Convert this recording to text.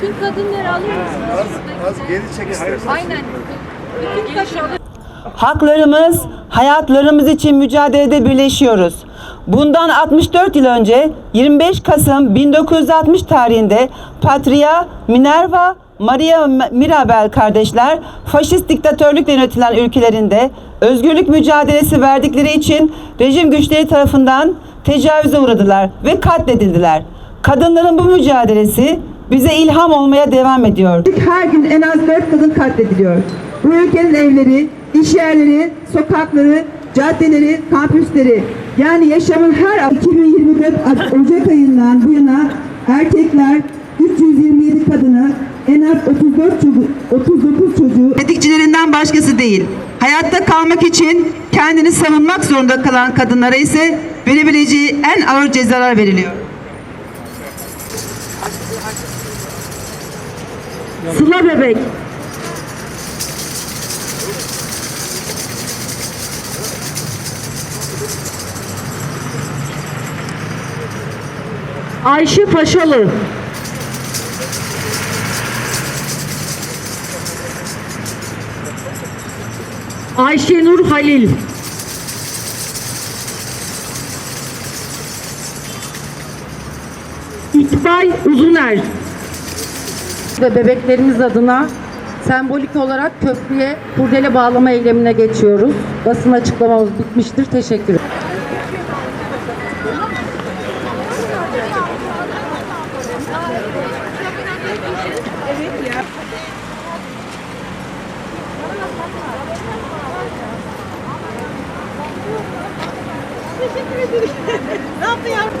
Şu kadınları alır mısınız? Az, az geri çek istersen. Aynen. Bütün kadınları Haklarımız, hayatlarımız için mücadelede birleşiyoruz. Bundan 64 yıl önce 25 Kasım 1960 tarihinde Patria, Minerva, Maria Mirabel kardeşler faşist diktatörlükle yönetilen ülkelerinde özgürlük mücadelesi verdikleri için rejim güçleri tarafından tecavüze uğradılar ve katledildiler. Kadınların bu mücadelesi bize ilham olmaya devam ediyor. Her gün en az dört kadın katlediliyor. Bu ülkenin evleri, iş yerleri, sokakları, caddeleri, kampüsleri yani yaşamın her 2024 Ocak ayından bu yana erkekler 327 kadını en az 34 çocuk, 39 çocuğu tetikçilerinden başkası değil. Hayatta kalmak için kendini savunmak zorunda kalan kadınlara ise verebileceği en ağır cezalar veriliyor. Sıla bebek. Ayşe Paşalı. Ayşe Nur Halil. İkbal Uzuner. Ve bebeklerimiz adına sembolik olarak köprüye kurdele bağlama eylemine geçiyoruz. Basın açıklamamız bitmiştir. Teşekkür ederim. ne yapıyor?